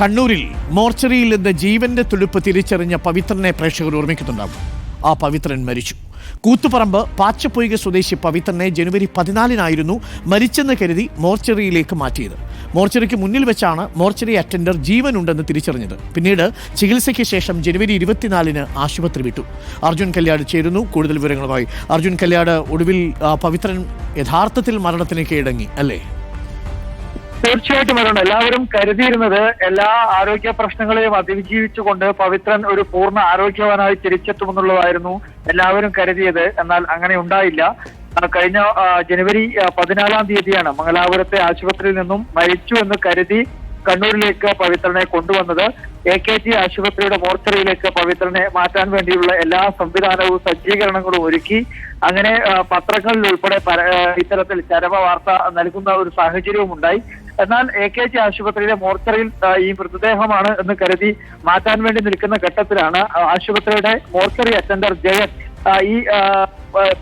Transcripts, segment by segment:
കണ്ണൂരിൽ മോർച്ചറിയിൽ നിന്ന് ജീവന്റെ തുടുപ്പ് തിരിച്ചറിഞ്ഞ പവിത്രനെ പ്രേക്ഷകർ ഓർമ്മിക്കുന്നുണ്ടാവും. ആ പവിത്രൻ മരിച്ചു. കൂത്തുപറമ്പ് പാച്ചപ്പൊയ്ക സ്വദേശി പവിത്രനെ ജനുവരി പതിനാലിനായിരുന്നു മരിച്ചെന്ന് കരുതി മോർച്ചറിയിലേക്ക് മാറ്റിയത്. മോർച്ചറിക്ക് മുന്നിൽ വെച്ചാണ് മോർച്ചറി അറ്റൻഡർ ജീവനുണ്ടെന്ന് തിരിച്ചറിഞ്ഞത്. പിന്നീട് ചികിത്സയ്ക്ക് ശേഷം ജനുവരി ഇരുപത്തിനാലിന് ആശുപത്രി വിട്ടു. അർജുൻ കല്യാട് ചേരുന്നു. കൂടുതൽ വിവരങ്ങളുമായി അർജുൻ കല്യാട് ഒടുവിൽ പവിത്രൻ യഥാർത്ഥത്തിൽ മരണത്തിന് കീഴടങ്ങി അല്ലേ? തീർച്ചയായിട്ടും വരുന്നുണ്ട്. എല്ലാവരും കരുതിയിരുന്നത് എല്ലാ ആരോഗ്യ പ്രശ്നങ്ങളെയും അതിജീവിച്ചുകൊണ്ട് പവിത്രൻ ഒരു പൂർണ ആരോഗ്യവാനായി തിരിച്ചെത്തുമെന്നുള്ളതായിരുന്നു എല്ലാവരും കരുതിയത്. എന്നാൽ അങ്ങനെ ഉണ്ടായില്ല. കഴിഞ്ഞ ജനുവരി പതിനാലാം തീയതിയാണ് മംഗലാപുരത്തെ ആശുപത്രിയിൽ നിന്നും മരിച്ചു എന്ന് കരുതി കണ്ണൂരിലേക്ക് പവിത്രനെ കൊണ്ടുവന്നത്. എ കെ ജി ആശുപത്രിയുടെ മോർച്ചറിയിലേക്ക് പവിത്രനെ മാറ്റാൻ വേണ്ടിയുള്ള എല്ലാ സംവിധാനവും സജ്ജീകരണങ്ങളും ഒരുക്കി. അങ്ങനെ പത്രങ്ങളിൽ ഉൾപ്പെടെ ഇത്തരത്തിൽ ചരമ വാർത്ത നൽകുന്ന ഒരു സാഹചര്യവും ഉണ്ടായി എന്നാൽ എ കെ ജി ആശുപത്രിയിലെ മോർച്ചറിയിൽ ഈ മൃതദേഹമാണ് എന്ന് കരുതി മാറ്റാൻ വേണ്ടി നിൽക്കുന്ന ഘട്ടത്തിലാണ് ആശുപത്രിയുടെ മോർച്ചറി അറ്റൻഡർ ജയൻ ഈ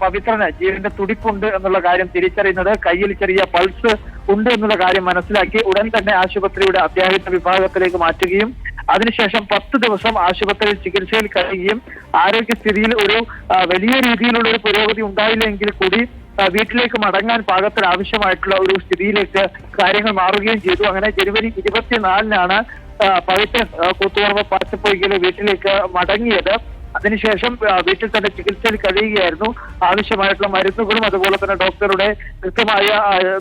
പവിത്രന് ജീവന്റെ തുടിപ്പുണ്ട് എന്നുള്ള കാര്യം തിരിച്ചറിയുന്നത് കയ്യിൽ ചെറിയ പൾസ് ഉണ്ട് എന്നുള്ള കാര്യം മനസ്സിലാക്കി ഉടൻ തന്നെ ആശുപത്രിയുടെ അത്യാഹിത വിഭാഗത്തിലേക്ക് മാറ്റുകയും അതിനുശേഷം പത്ത് ദിവസം ആശുപത്രിയിൽ ചികിത്സയിൽ കഴിയുകയും ആരോഗ്യസ്ഥിതിയിൽ ഒരു വലിയ രീതിയിലുള്ള ഒരു പുരോഗതി ഉണ്ടായില്ലെങ്കിൽ കൂടി വീട്ടിലേക്ക് മടങ്ങാൻ പാകത്തിൽ ആവശ്യമായിട്ടുള്ള ഒരു സ്ഥിതിയിലേക്ക് കാര്യങ്ങൾ മാറുകയും ചെയ്തു. അങ്ങനെ ജനുവരി ഇരുപത്തിനാലിനാണ് പവിത്ര കൂത്തുപറമ്പ് പാച്ചപ്പൊയ്ക്കൽ വീട്ടിലേക്ക് മടങ്ങിയത്. അതിനുശേഷം വീട്ടിൽ തന്നെ ചികിത്സയിൽ കഴിയുകയായിരുന്നു. ആവശ്യമായിട്ടുള്ള മരുന്നുകളും അതുപോലെ തന്നെ ഡോക്ടറുടെ കൃത്യമായ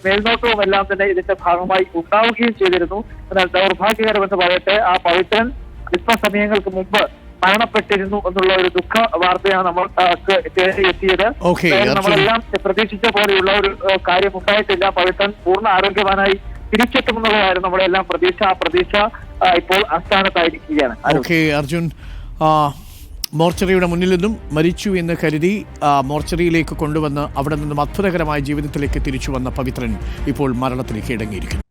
മേൽനോട്ടവും എല്ലാം തന്നെ ഇതിന്റെ ഭാഗമായി ഉണ്ടാവുകയും ചെയ്തിരുന്നു. എന്നാൽ ദൗർഭാഗ്യകരമെന്ന് പറയട്ടെ ആ പവിത്രൻ അല്പസമയങ്ങൾക്ക് മുമ്പ് മരണപ്പെട്ടിരുന്നു എന്നുള്ള ഒരു ദുഃഖ വാർത്തയാണ് നമ്മൾ എത്തിയത്. നമ്മളെല്ലാം പ്രതീക്ഷിച്ച പോലെയുള്ള ഒരു കാര്യം ഉണ്ടായിട്ടില്ല. പവിത്രൻ പൂർണ ആരോഗ്യവാനായി തിരിച്ചെത്തുമെന്നുള്ളതായിരുന്നു നമ്മളെല്ലാം പ്രതീക്ഷ. ആ പ്രതീക്ഷ ഇപ്പോൾ അസ്ഥാനത്തായിരിക്കുകയാണ്. ഓക്കെ അർജുൻ. മോർച്ചറിയുടെ മുന്നിൽ നിന്നും മരിച്ചു എന്ന് കരുതി മോർച്ചറിയിലേക്ക് കൊണ്ടുവന്ന് അവിടെ നിന്നും അത്ഭുതകരമായ ജീവിതത്തിലേക്ക് തിരിച്ചു വന്ന പവിത്രൻ ഇപ്പോൾ മരണത്തിലേക്ക് ഇടങ്ങിയിരിക്കുന്നു.